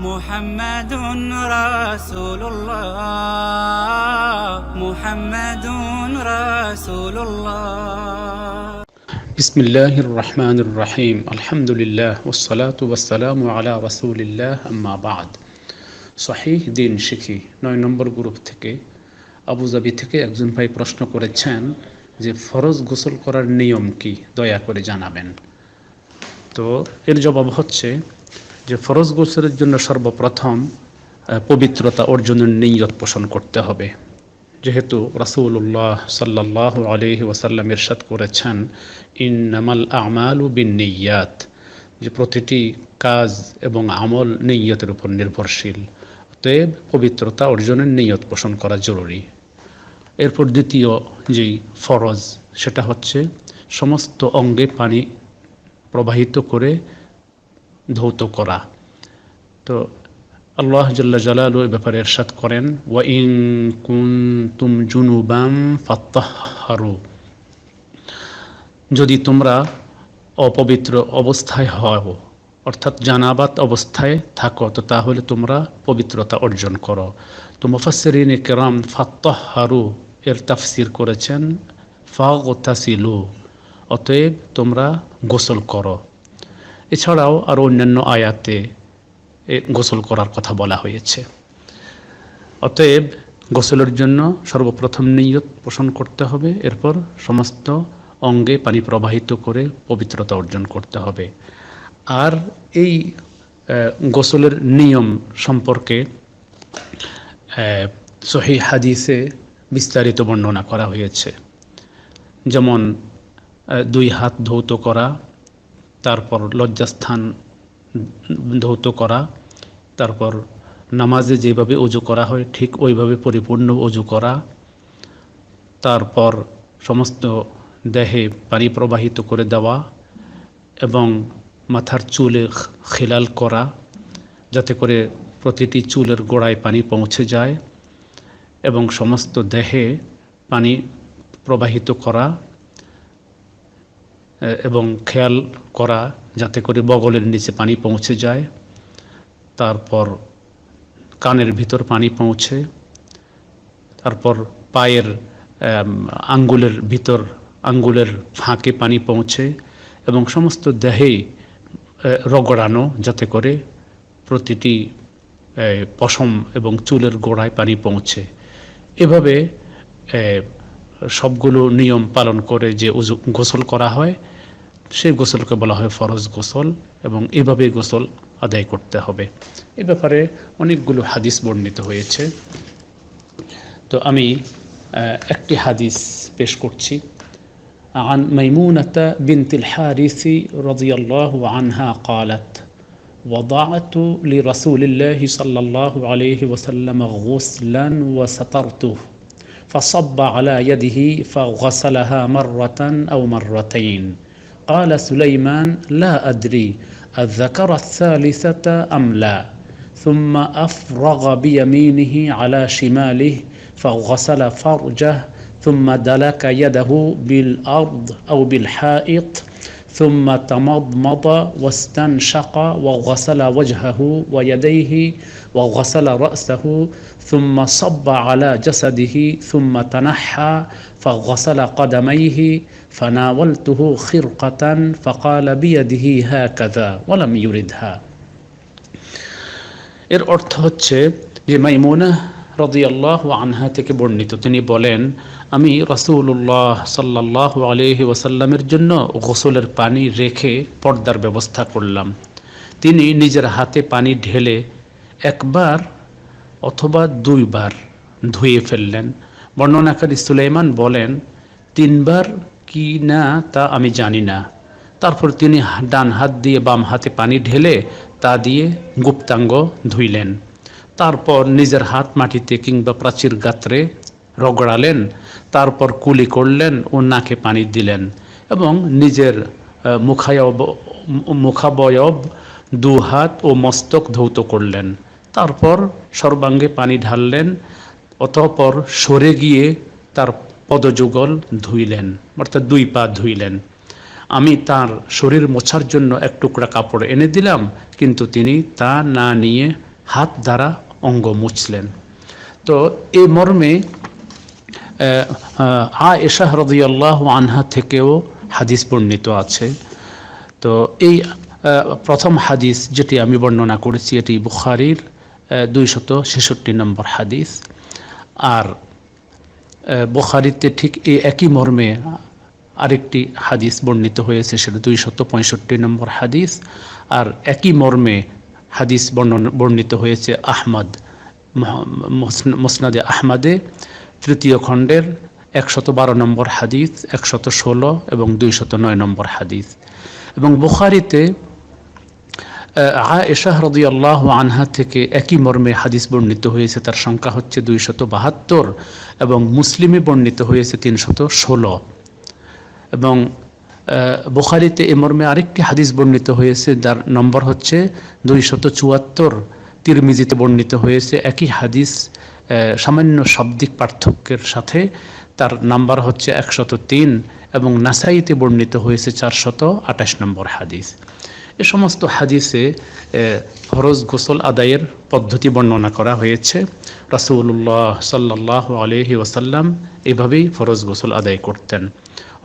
محمد رسول الله محمد رسول الله بسم الله الرحمن الرحيم الحمد لله والصلاة والسلام على رسول الله أما بعد সহিহ দিন শিখি নয় নম্বর গ্রুপ থেকে আবুজাবি থেকে একজন ভাই প্রশ্ন করেছেন যে ফরজ গোসল করার নিয়ম কি দয়া করে জানাবেন তো এর জবাব হচ্ছে যে ফরজ গোসলের জন্য সর্বপ্রথম পবিত্রতা অর্জনের নিয়ত পোষণ করতে হবে। যেহেতু রাসূলুল্লাহ সাল্লাহ আলহি ওয়াসাল্লাম ইরশাদ করেছেন, ইন্নামাল আমালু বিন নিয়াত যে প্রতিটি কাজ এবং আমল নিয়তের উপর নির্ভরশীল। অতএব পবিত্রতা অর্জনের নিয়ত পোষণ করা জরুরি। এরপর দ্বিতীয় যেই ফরজ, সেটা হচ্ছে সমস্ত অঙ্গে পানি প্রবাহিত করে ধৌত করা। তো আল্লাহ জাল্লা জালালু এ ব্যাপারে এরশাদ করেন, ওয়া ইন কুনতুম জুনুবাম ফাত্তাহহারু। যদি তোমরা অপবিত্র অবস্থায় হও, অর্থাৎ জানাবাত অবস্থায় থাকো, তো তাহলে তোমরা পবিত্রতা অর্জন করো। তো মুফাসসিরিন কেরাম ফাত্তাহারু এর তাফসির করেছেন, ফাগতাসিলু। অতএব তোমরা গোসল করো। এছাড়াও আরও অন্যান্য আয়াতে গোসল করার কথা বলা হয়েছে। অতএব গোসলের জন্য সর্বপ্রথম নিয়ত পোষণ করতে হবে, এরপর সমস্ত অঙ্গে পানি প্রবাহিত করে পবিত্রতা অর্জন করতে হবে। আর এই গোসলের নিয়ম সম্পর্কে সহি হাদিসে বিস্তারিত বর্ণনা করা হয়েছে। যেমন দুই হাত ধৌত করা, তারপর লজ্জাস্থান ধৌত করা, তারপর নামাজে যেভাবে অজু করা হয় ঠিক ওইভাবে পরিপূর্ণ অজু করা, তারপর সমস্ত দেহে পানি প্রবাহিত করে দেওয়া এবং মাথার চুলে খিলাল করা যাতে করে প্রতিটি চুলের গোড়ায় পানি পৌঁছে যায় এবং সমস্ত দেহে পানি প্রবাহিত করা এবং খেয়াল করা যাতে করে বগলের নিচে পানি পৌঁছে যায়, তারপর কানের ভিতর পানি পৌঁছে, তারপর পায়ের আঙ্গুলের ভিতর, আঙ্গুলের ফাঁকে পানি পৌঁছে এবং সমস্ত দেহেই রগড়ানো যাতে করে প্রতিটি পশম এবং চুলের গোড়ায় পানি পৌঁছে। এভাবে সবগুলো নিয়ম পালন করে যে উজু গোসল করা হয় সেই গোসলকে বলা হয় ফরজ গোসল এবং এভাবে গোসল আদায় করতে হবে এ ব্যাপারে অনেকগুলো হাদিস বর্ণিত হয়েছে তো আমি আহ, একটি হাদিস পেশ করছি عن ميمونة بنت الحارث رضي الله عنها قالت وضعت لرسول الله صلى الله عليه وسلم غسلا وسترته فصب على يده فغسلها مرة أو مرتين. قال سليمان لا أدري الذكر الثالثة أم لا. ثم أفرغ بيمينه على شماله فغسل فرجه ثم دلك يده بالأرض أو بالحائط ثم تمضمض واستنشق وغسل وجهه ويديه وغسل رأسه ثم صب على جسده ثم تنحى فغسل قدميه فناولته خرقة فقال بيده هكذا ولم يردها এর অর্থ হচ্ছে যে মাইমুনা রদিয়াল্লাহ আনহা থেকে বর্ণিত। তিনি বলেন, আমি রাসূলুল্লাহ সাল্লাহ আলহি ওসাল্লামের জন্য গোসলের পানি রেখে পর্দার ব্যবস্থা করলাম। তিনি নিজের হাতে পানি ঢেলে একবার অথবা দুইবার ধুয়ে ফেললেন। বর্ণনাকারী সুলাইমান বলেন, তিনবার কি না তা আমি জানি না। তারপর তিনি ডান হাত দিয়ে বাম হাতে পানি ঢেলে তা দিয়ে গুপ্তাঙ্গ ধুইলেন। তারপর নিজের হাত মাটিতে কিংবা প্রাচীর গাত্রে রগড়ালেন, তারপর কুলি করলেন ও নাকে পানি দিলেন এবং নিজের মুখায়ব, মুখাবয়ব দু হাত ও মস্তক ধৌত করলেন। তারপর সর্বাঙ্গে পানি ঢাললেন, অতঃপর সরে গিয়ে তার পদযুগল ধুইলেন, অর্থাৎ দুই পা ধুইলেন। আমি তার শরীর মোছার জন্য এক টুকরা কাপড় এনে দিলাম, কিন্তু তিনি তা না নিয়ে হাত দ্বারা অঙ্গ মুছলেন। তো এই মর্মে আ এশাহ রদিয়াল্লাহ আনহা থেকেও হাদিস বর্ণিত আছে। তো এই প্রথম হাদিস যেটি আমি বর্ণনা করেছি, এটি বুখারির দুইশত ছেষট্টি নম্বর হাদিস। আর বুখারিতে ঠিক এই একই মর্মে আরেকটি হাদিস বর্ণিত হয়েছে, সেটা দুইশত পঁয়ষট্টি নম্বর হাদিস। আর একই মর্মে হাদিস বর্ণিত হয়েছে আহমদ, মহ- মুসন- আহমদে, তৃতীয় খণ্ডের একশত বারো নম্বর হাদিস একশত ষোলো এবং দুইশত নয় নম্বর হাদিস। এবং বুখারিতে আয়েশাহ রদিয়াল্লাহ আনহা থেকে একই মর্মে হাদিস বর্ণিত হয়েছে, তার সংখ্যা হচ্ছে দুইশত বাহাত্তর এবং মুসলিমে বর্ণিত হয়েছে তিনশত ষোলো এবং বুখারিতে এ মর্মে আরেকটি হাদিস বর্ণিত হয়েছে, যার নম্বর হচ্ছে দুইশত চুয়াত্তর। তিরমিজিতে বর্ণিত হয়েছে একই হাদিস সামান্য শাব্দিক পার্থক্যের সাথে। তার নাম্বার হচ্ছে একশত তিন এবং নাসাইতে বর্ণিত হয়েছে চারশত আঠাশ নম্বর হাদিস। এ সমস্ত হাদিসে ফরজ গোসল আদায়ের পদ্ধতি বর্ণনা করা হয়েছে। রাসূলুল্লাহ সাল্লাহ আলহি ওসাল্লাম এভাবেই ফরজ গোসল আদায় করতেন।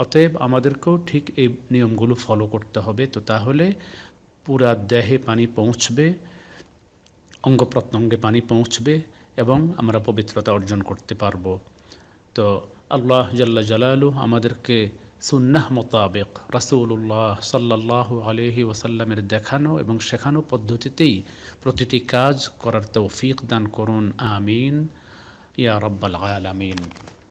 অতএব আমাদেরকেও ঠিক এই নিয়মগুলো ফলো করতে হবে তো তাহলে পুরা দেহে পানি পৌঁছবে, অঙ্গ প্রত্যঙ্গে পানি পৌঁছবে এবং আমরা পবিত্রতা অর্জন করতে পারব। তো আল্লাহ জাল্লা জালালু আমাদেরকে সুন্নাহ মোতাবেক রাসূলুল্লাহ সাল্লাহ আলহি ওসাল্লামের দেখানো এবং শেখানো পদ্ধতিতেই প্রতিটি কাজ করার তৌফিক দান করুন, আমিন। ইয়া রব্বাল আলামিন।